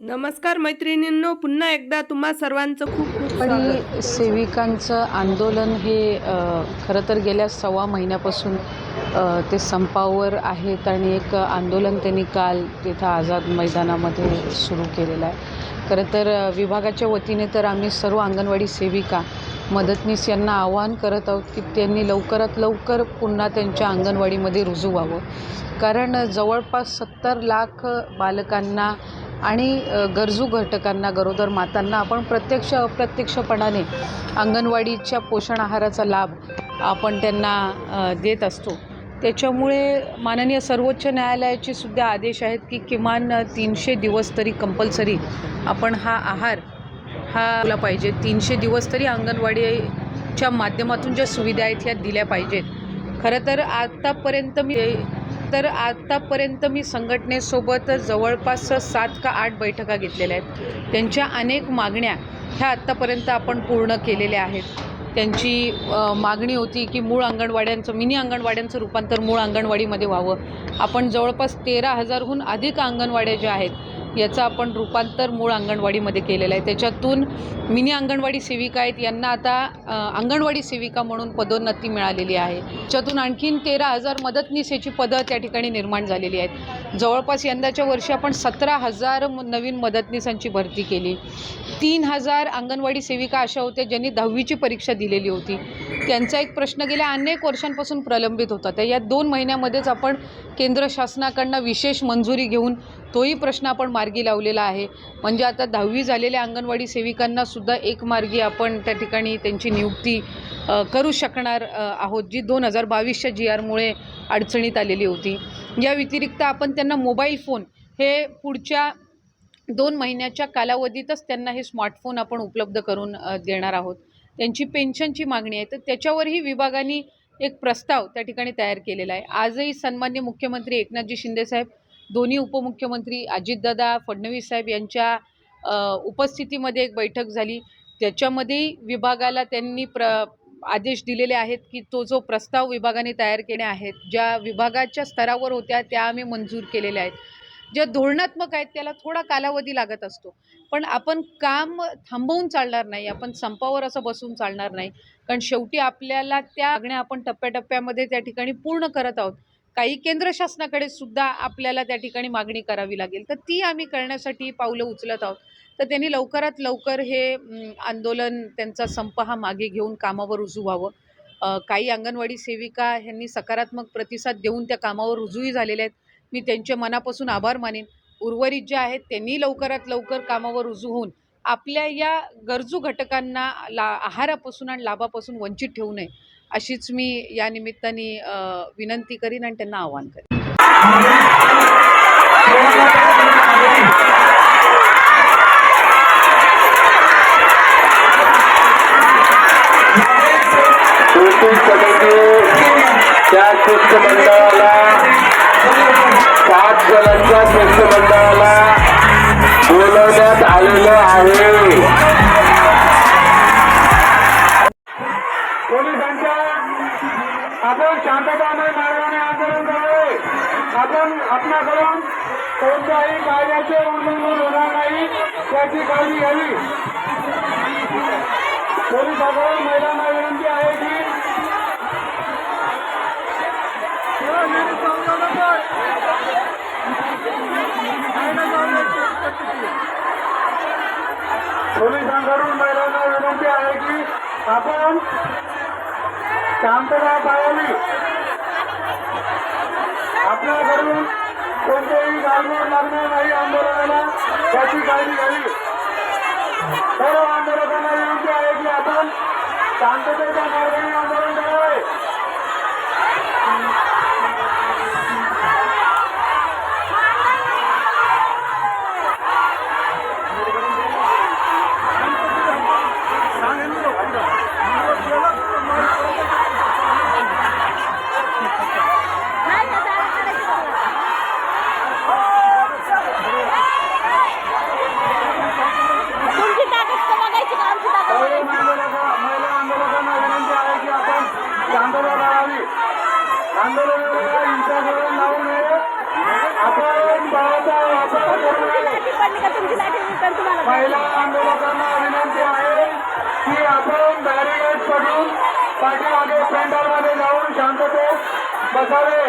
नमस्कार मैत्रिणींनो पुन्हा एकदा तुम्हा सर्वांचं खूप खूप आणि सेविकांचं आंदोलन हे खरं तर गेल्या सव्वा महिन्यापासून ते संपावर आहेत आणि एक आंदोलन त्यांनी काल तिथं आझाद मैदानामध्ये सुरू केलेलं आहे. खरं तर विभागाच्या वतीने तर आम्ही सर्व अंगणवाडी सेविका मदतनीस यांना आवाहन करत आहोत की त्यांनी लवकरात लवकर पुन्हा त्यांच्या अंगणवाडीमध्ये रुजू व्हावं. कारण जवळपास सत्तर लाख बालकांना आणि गरजू घटकांना गरोदर मातांना आपण प्रत्यक्ष अप्रत्यक्षपणाने अंगणवाडीच्या पोषण आहाराचा लाभ आपण त्यांना देत असतो. त्याच्यामुळे माननीय सर्वोच्च न्यायालयाचे सुद्धा आदेश आहेत की किमान तीनशे दिवस तरी कंपल्सरी आपण हा आहार हा दिला पाहिजे. तीनशे दिवस तरी अंगणवाडीच्या माध्यमातून ज्या सुविधा आहेत ह्या दिल्या पाहिजेत. खरं तर आत्तापर्यंत मी तर आत्तापर्यंत मी संघटनेसोबत जवळपास सात का आठ बैठका घेतलेल्या आहेत. त्यांच्या अनेक मागण्या ह्या आत्तापर्यंत आपण पूर्ण केलेल्या आहेत. त्यांची मागणी होती की मूळ अंगणवाड्यांचं मिनी अंगणवाड्यांचं रूपांतर मूळ अंगणवाडीमध्ये व्हावं. आपण जवळपास तेरा हजारहून अधिक अंगणवाड्या ज्या आहेत याचं आपण रूपांतर मूळ अंगणवाडीमध्ये केलेलं आहे. त्याच्यातून मिनी अंगणवाडी सेविका आहेत. यांना आता अंगणवाडी सेविका म्हणून पदोन्नती मिळालेली आहे. त्याच्यातून आणखीन तेरा हजार मदतनीस याची पदं त्या ठिकाणी निर्माण झालेली आहेत. जवळपास यंदाच्या वर्षी आपण सतरा हजार म- नवीन मदतनीसांची भरती केली. तीन हजार अंगणवाडी सेविका अशा होत्या ज्यांनी दहावीची परीक्षा दिलेली होती. त्यांचा एक प्रश्न गेल्या अनेक वर्षांपासून प्रलंबित होता. त्या या दोन महिन्यामध्येच आपण केंद्र शासनाकडनं विशेष मंजुरी घेऊन तोही प्रश्न आपण मार्गी लावलेला आहे. म्हणजे आता दहावी झालेल्या अंगणवाडी सेविकांना सुद्धा एक मार्गी आपण त्या ठिकाणी त्यांची नियुक्ती करू शकणार आहोत जी दोन हजार बावीसच्या जी आरमुळे अडचणीत आलेली होती. या व्यतिरिक्त आपण त्यांना मोबाईल फोन हे पुढच्या दोन महिन्याच्या कालावधीतच त्यांना हे स्मार्टफोन आपण उपलब्ध करून देणार आहोत. त्यांची पेन्शनची मागणी आहे. तर त्याच्यावरही विभागाने एक प्रस्ताव त्या ठिकाणी तयार केलेला आहे. आजही सन्मान्य मुख्यमंत्री एकनाथजी शिंदेसाहेब दोन्ही उपमुख्यमंत्री अजितदादा फडणवीस साहेब यांच्या उपस्थितीमध्ये एक बैठक झाली. त्याच्यामध्येही विभागाला त्यांनी प्र आदेश दिलेले आहेत की तो जो प्रस्ताव विभागाने तयार केले आहेत ज्या विभागाच्या स्तरावर होत्या त्या आम्ही मंजूर केलेल्या आहेत. ज्या धोरणात्मक आहेत त्याला थोडा कालावधी लागत असतो. पण आपण काम थांबवून चालणार नाही आपण संपावर असं बसून चालणार नाही. कारण शेवटी आपल्याला त्या मागण्या आपण टप्प्याटप्प्यामध्ये त्या ठिकाणी पूर्ण करत आहोत. काही केंद्र शासनाकडे सुद्धा आपल्याला त्या ठिकाणी मागणी करावी लागेल. तर ती आम्ही करण्यासाठी पावलं उचलत आहोत. तर त्यांनी लवकरात लवकर हे आंदोलन त्यांचा संप हा मागे घेऊन कामावर रुजू व्हावं. काही अंगणवाडी सेविका ह्यांनी सकारात्मक प्रतिसाद देऊन त्या कामावर रुजूही झालेल्या आहेत. मी त्यांचे मनापासून आभार मानेन. उर्वरित जे आहेत त्यांनी लवकरात लवकर कामावर रुजू होऊन आपल्या या गरजू घटकांना ला आहारापासून आणि लाभापासून वंचित ठेवू नये अशीच मी या निमित्ताने विनंती करीन आणि त्यांना आवाहन करीन. त्या शिष्टमंडळाला सात जणांच्या शिष्टमंडळाला बोलवण्यात आलेलं आहे. पोलिसांच्या आपण शांततामय मार्गाने आंदोलन करावे. आपण आपल्याकडून कोणत्याही कायद्याचे उल्लंघन होणार नाही त्याची काळजी घ्यावी. पोलिसांकडून महिलांना विनंती आहे की पोलिसांकडून महिलांना विनंती आहे की आपण शांतता पाळावी. आपल्याकडून कोणतेही गालबोट लागणार नाही आंदोलनाला त्याची काळजी घ्यावी. सर्व आंदोलकांना विनंती आहे की आपण शांततेच्या मार्गाने आंदोलन करावे. आंदोलन आपण बळाचा वापर करू नये महिला आंदोलकांना विनंती आहे की आपण बॅरिगेट पडून पाठीमागे पेंडलमध्ये जाऊन शांततेत बसावे.